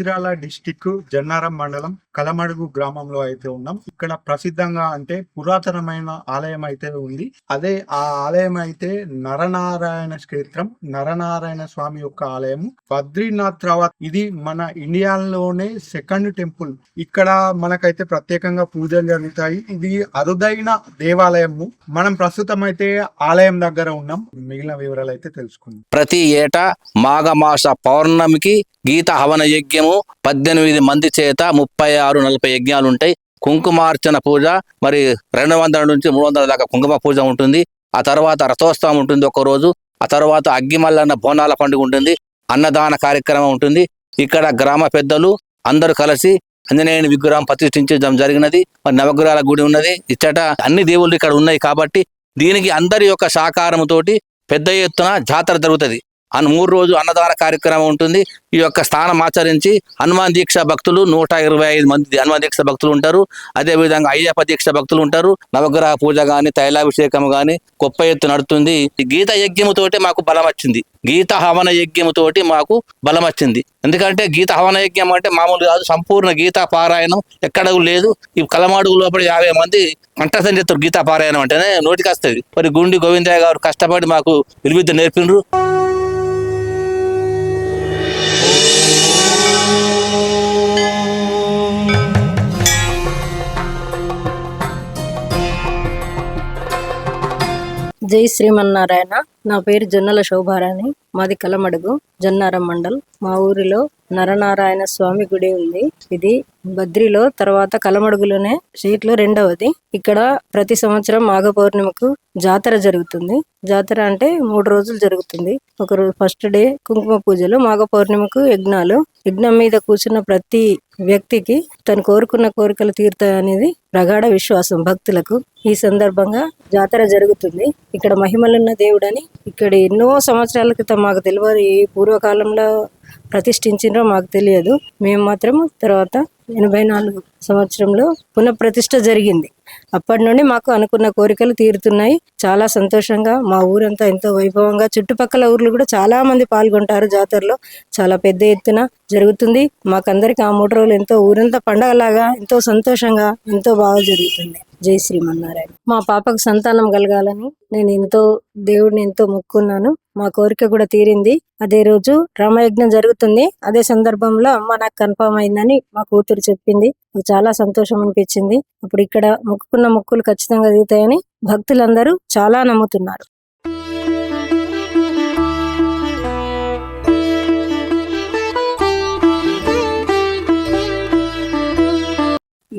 Mancherial district Jannaram మండలం కలమడుగు గ్రామంలో అయితే ఉన్నాం. ఇక్కడ ప్రసిద్ధంగా అంటే పురాతనమైన ఆలయం అయితే ఉంది. అదే ఆ ఆలయం అయితే నరనారాయణ క్షేత్రం నరనారాయణ స్వామి యొక్క ఆలయం బద్రీనాథ్ రావత్ ఇది మన ఇండియాలోనే సెకండ్ టెంపుల్. ఇక్కడ మనకైతే ప్రత్యేకంగా పూజలు జరుగుతాయి. ఇది అరుదైన దేవాలయము. మనం ప్రస్తుతం అయితే ఆలయం దగ్గర ఉన్నాం. మిగిలిన వివరాలు అయితే తెలుసుకుందాం. ప్రతి ఏటా మాఘమాస పౌర్ణమికి గీత హవన యజ్ఞము పద్దెనిమిది మంది చేత ముప్పై ఆరు నలభై యజ్ఞాలు ఉంటాయి. కుంకుమార్చన పూజ మరి రెండు వందల నుంచి మూడు వందల దాకా కుంకుమ పూజ ఉంటుంది. ఆ తర్వాత రథోత్సవం ఉంటుంది ఒక రోజు. ఆ తర్వాత అగ్గిమల్లన్న బోనాల పండుగ ఉంటుంది. అన్నదాన కార్యక్రమం ఉంటుంది. ఇక్కడ గ్రామ పెద్దలు అందరూ కలిసి ఆంజనేయుని విగ్రహం ప్రతిష్ఠించడం జరిగినది. మరి నవగ్రహాల గుడి ఉన్నది. ఇచ్చట అన్ని దేవుళ్ళు ఇక్కడ ఉన్నాయి కాబట్టి దీనికి అందరి యొక్క సహకారంతోటి పెద్ద ఎత్తున జాతర జరుగుతుంది. అన్న మూడు రోజు అన్నదాన కార్యక్రమం ఉంటుంది. ఈ యొక్క స్థానం ఆచరించి హనుమాన్ దీక్ష భక్తులు నూట ఇరవై ఐదు మంది హనుమాన్ దీక్ష భక్తులు ఉంటారు. అదే విధంగా అయ్యప్ప దీక్ష భక్తులు ఉంటారు. నవగ్రహ పూజ కానీ తైలాభిషేకం కానీ గొప్ప ఎత్తు నడుతుంది. ఈ గీత యజ్ఞముతోటే మాకు బలం వచ్చింది. గీత హవన యజ్ఞముతోటి మాకు బలం వచ్చింది. ఎందుకంటే గీత హవన యజ్ఞం అంటే మామూలు కాదు సంపూర్ణ గీతా పారాయణం ఎక్కడ లేదు. ఈ కలమాడుగు లోపల యాభై మంది కంఠస్థం చేస్తారు గీతా పారాయణం అంటేనే నోటికి వస్తుంది. మరి గుండి గోవిందయ్య గారు కష్టపడి మాకు విలువిద్య నేర్పిండ్రు జై శ్రీమన్నారాయణ. నా పేరు జొన్నల శోభారాణి. మాది కలమడుగు జొన్నారం మండల్. మా ఊరిలో నరనారాయణ స్వామి గుడి ఉంది. ఇది బద్రిలో తర్వాత కలమడుగులోనే స్టేట్ రెండవది. ఇక్కడ ప్రతి సంవత్సరం మాఘ పౌర్ణిమకు జాతర జరుగుతుంది. జాతర అంటే మూడు రోజులు జరుగుతుంది. ఒక రోజు ఫస్ట్ డే కుంకుమ పూజలు మాఘ పౌర్ణిమకు యజ్ఞాలు. యజ్ఞం మీద కూర్చున్న ప్రతి వ్యక్తికి తను కోరుకున్న కోరికలు తీరుతాయనేది ప్రగాఢ విశ్వాసం భక్తులకు ఈ సందర్భంగా జాతర జరుగుతుంది. ఇక్కడ మహిమలున్న దేవుడని ఇక్కడ ఎన్నో సంవత్సరాల క్రితం మాకు తెలియదు. ఈ పూర్వకాలంలో ప్రతిష్ఠించినో మాకు తెలియదు. మేము మాత్రం తర్వాత ఎనభై నాలుగు సంవత్సరంలో పునఃప్రతిష్ఠ జరిగింది. అప్పటి నుండి మాకు అనుకున్న కోరికలు తీరుతున్నాయి. చాలా సంతోషంగా మా ఊరంతా ఎంతో వైభవంగా చుట్టుపక్కల ఊర్లు కూడా చాలా మంది పాల్గొంటారు జాతరలో. చాలా పెద్ద ఎత్తున జరుగుతుంది. మాకందరికి ఆ మూడు రోజులు ఎంతో ఊరంతా పండగలాగా ఎంతో సంతోషంగా ఎంతో బాగా జరుగుతుంది. జై శ్రీమన్నారాయణ. మా పాపకు సంతానం కలగాలని నేను ఎంతో దేవుడిని ఎంతో మొక్కున్నాను. మా కోరిక కూడా తీరింది. అదే రోజు రామయజ్ఞం జరుగుతుంది. అదే సందర్భంలో అమ్మ నాకు కన్ఫర్మ్ అయిందని మా కూతురు చెప్పింది. నాకు చాలా సంతోషం అనిపించింది. అప్పుడు ఇక్కడ మొక్కుకున్న మొక్కులు ఖచ్చితంగా దిగుతాయని భక్తులందరూ చాలా నమ్ముతున్నారు.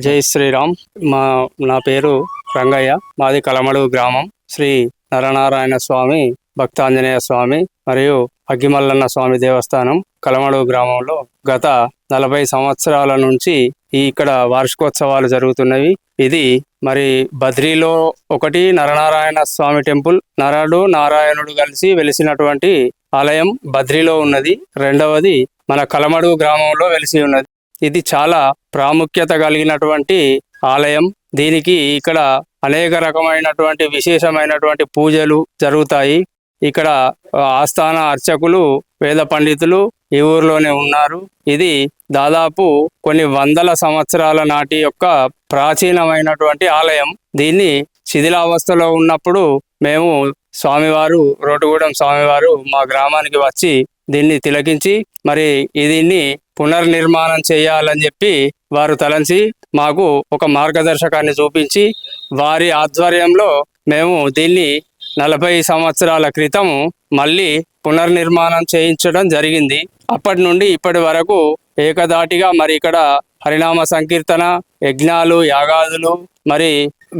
జై శ్రీరామ్. మా నా పేరు రంగయ్య. మాది కలమడు గ్రామం. శ్రీ నరనారాయణ స్వామి భక్తాంజనేయ స్వామి మరియు అగ్గిమల్లన్న స్వామి దేవస్థానం కలమడు గ్రామంలో గత నలభై సంవత్సరాల నుంచి ఈ ఇక్కడ వార్షికోత్సవాలు జరుగుతున్నవి. ఇది మరి బద్రీలో ఒకటి నరనారాయణ స్వామి టెంపుల్ నరుడు నారాయణుడు కలిసి వెలిసినటువంటి ఆలయం బద్రీలో ఉన్నది. రెండవది మన కలమడుగు గ్రామంలో వెలిసి ఉన్నది. ఇది చాలా ప్రాముఖ్యత కలిగినటువంటి ఆలయం. దీనికి ఇక్కడ అనేక రకమైనటువంటి విశేషమైనటువంటి పూజలు జరుగుతాయి. ఇక్కడ ఆస్థాన అర్చకులు వేద పండితులు ఈ ఊర్లోనే ఉన్నారు. ఇది దాదాపు కొన్ని వందల సంవత్సరాల నాటి యొక్క ప్రాచీనమైనటువంటి ఆలయం. దీన్ని శిథిలావస్థలో ఉన్నప్పుడు మేము స్వామివారు రోడ్డుగూడెం స్వామివారు మా గ్రామానికి వచ్చి దీన్ని తిలకించి మరి దీన్ని పునర్నిర్మాణం చేయాలని చెప్పి వారు తలంచి మాకు ఒక మార్గదర్శకాన్ని చూపించి వారి ఆధ్వర్యంలో మేము దీన్ని నలభై సంవత్సరాల క్రితం మళ్ళీ పునర్నిర్మాణం చేయించడం జరిగింది. అప్పటి నుండి ఇప్పటి వరకు ఏకదాటిగా మరి ఇక్కడ హరినామ సంకీర్తన యజ్ఞాలు యాగాదులు మరి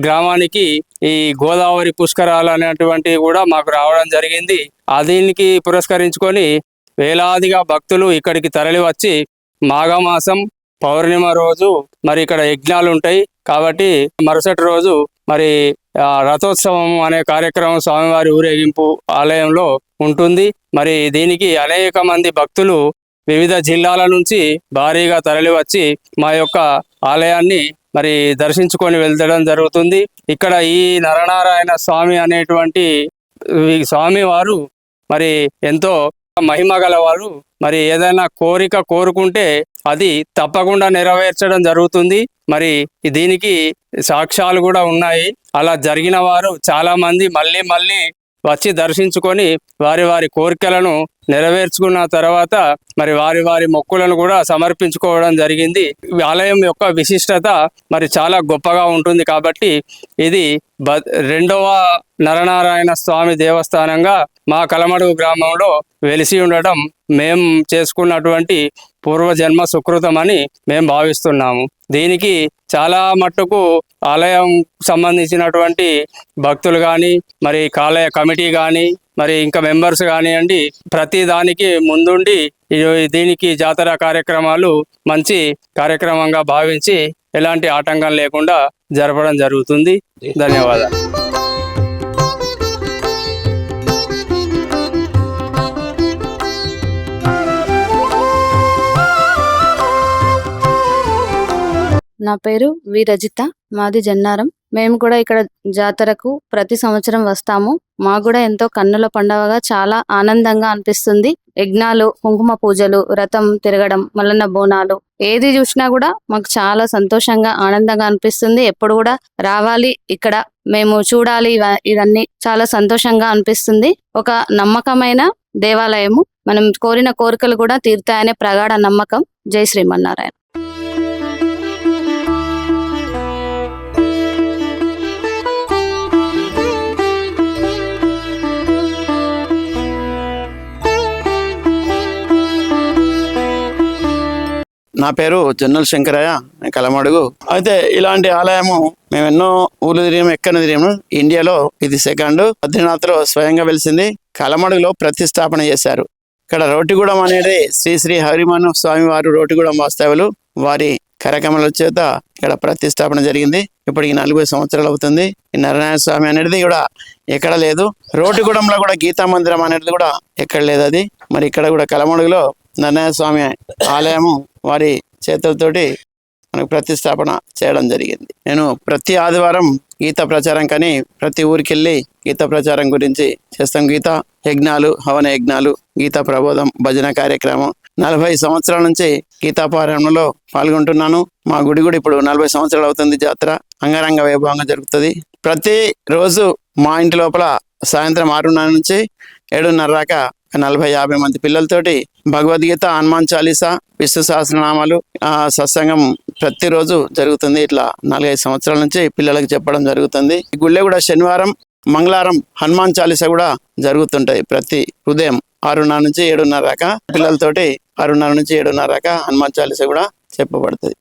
గ్రామానికి ఈ గోదావరి పుష్కరాలు అనేటువంటివి కూడా మాకు రావడం జరిగింది. దీనికి పురస్కరించుకొని వేలాదిగా భక్తులు ఇక్కడికి తరలి వచ్చి మాఘమాసం పౌర్ణిమ రోజు మరి ఇక్కడ యజ్ఞాలు ఉంటాయి కాబట్టి మరుసటి రోజు మరి రథోత్సవం అనే కార్యక్రమం స్వామివారి ఊరేగింపు ఆలయంలో ఉంటుంది. మరి దీనికి అనేక మంది భక్తులు వివిధ జిల్లాల నుంచి భారీగా తరలి వచ్చి మా యొక్క ఆలయాన్ని మరి దర్శించుకొని వెళ్తడం జరుగుతుంది. ఇక్కడ ఈ నరనారాయణ స్వామి అనేటువంటి ఈ స్వామి వారు మరి ఎంతో మహిమ గలవారు. మరి ఏదైనా కోరిక కోరుకుంటే అది తప్పకుండా నెరవేర్చడం జరుగుతుంది. మరి దీనికి సాక్ష్యాలు కూడా ఉన్నాయి. అలా జరిగిన వారు చాలా మంది మళ్ళీ మళ్ళీ వచ్చి దర్శించుకొని వారి వారి కోరికలను నెరవేర్చుకున్న తర్వాత మరి వారి వారి మొక్కులను కూడా సమర్పించుకోవడం జరిగింది. ఆలయం యొక్క విశిష్టత మరి చాలా గొప్పగా ఉంటుంది కాబట్టి ఇది బ రెండవ నరనారాయణ స్వామి దేవస్థానంగా మా కలమడుగు గ్రామంలో వెలిసి ఉండడం మేము చేసుకున్నటువంటి పూర్వజన్మ సుకృతమని మేము భావిస్తున్నాము. దీనికి చాలా మట్టుకు ఆలయం సంబంధించినటువంటి భక్తులు కానీ మరి కాలయ కమిటీ కానీ మరి ఇంకా మెంబర్స్ కానివ్వండి ప్రతి దానికి ముందుండి ఈ- దీనికి జాతర కార్యక్రమాలు మంచి కార్యక్రమంగా భావించి ఎలాంటి ఆటంకం లేకుండా జరపడం జరుగుతుంది. ధన్యవాదాలు. నా పేరు వి రజిత మాది జన్నారం. మేము కూడా ఇక్కడ జాతరకు ప్రతి సంవత్సరం వస్తాము. మాకు కూడా ఎంతో కన్నుల పండగగా చాలా ఆనందంగా అనిపిస్తుంది. యజ్ఞాలు కుంకుమ పూజలు రథం తిరగడం మల్లన్న బోనాలు ఏది చూసినా కూడా మాకు చాలా సంతోషంగా ఆనందంగా అనిపిస్తుంది. ఎప్పుడు కూడా రావాలి ఇక్కడ మేము చూడాలి ఇవన్నీ చాలా సంతోషంగా అనిపిస్తుంది. ఒక నమ్మకమైన దేవాలయము. మనం కోరిన కోరికలు కూడా తీరుతాయనే ప్రగాఢ నమ్మకం. జై శ్రీమన్నారాయణ. నా పేరు జొన్నల శంకరయ్య కలమడుగు. అయితే ఇలాంటి ఆలయము మేము ఎన్నో ఊళ్ళు తిరిగాము ఎక్కడ తిరిగాము. ఇండియాలో ఇది సెకండ్. బద్రీనాథ్లో స్వయంగా వెలిసింది. కలమడుగులో ప్రతిష్టాపన చేశారు. ఇక్కడ రోటిగూడెం అనేది శ్రీ శ్రీ హరిమను స్వామి వారు రోటిగూడెం వాస్తవులు వారి కార్యక్రమాల చేత ఇక్కడ ప్రతిష్టాపన జరిగింది. ఇప్పటికి నలభై సంవత్సరాలు అవుతుంది. ఈ నారాయణ స్వామి అనేది కూడా ఎక్కడ లేదు. రోటిగూడెంలో కూడా గీతా మందిరం అనేది కూడా ఎక్కడ లేదు అది. మరి ఇక్కడ కూడా కలమడుగులో నారాయణ స్వామి ఆలయము వారి చేతులతోటి మనకు ప్రతిష్టాపన చేయడం జరిగింది. నేను ప్రతి ఆదివారం గీత ప్రచారం కానీ ప్రతి ఊరికి వెళ్ళి గీత ప్రచారం గురించి చేస్తాం. గీత యజ్ఞాలు హవన యజ్ఞాలు గీత ప్రబోధం భజన కార్యక్రమం. నలభై సంవత్సరాల నుంచి గీతా పారాయణంలో పాల్గొంటున్నాను. మా గుడి కూడా ఇప్పుడు నలభై సంవత్సరాలు అవుతుంది జాతర. అంగరంగ వైభవంగా జరుగుతుంది. ప్రతి రోజు మా ఇంటి లోపల సాయంత్రం ఆరున్నర నుంచి ఏడున్నర దాకా నలభై యాభై మంది పిల్లలతోటి భగవద్గీత హనుమాన్ చాలీసా విష్ణు సహస్రనామాలు ఆ సత్సంగం ప్రతిరోజు జరుగుతుంది. ఇట్లా నాలుగైదు సంవత్సరాల నుంచి పిల్లలకు చెప్పడం జరుగుతుంది. గుళ్ళే కూడా శనివారం మంగళవారం హనుమాన్ చాలీసా కూడా జరుగుతుంటాయి ప్రతి ఉదయం ఆరున్నర నుంచి ఏడున్నర దాకా. పిల్లలతోటి ఆరున్నర నుంచి ఏడున్నర దాకా హనుమాన్ చాలీసా కూడా చెప్పబడుతుంది.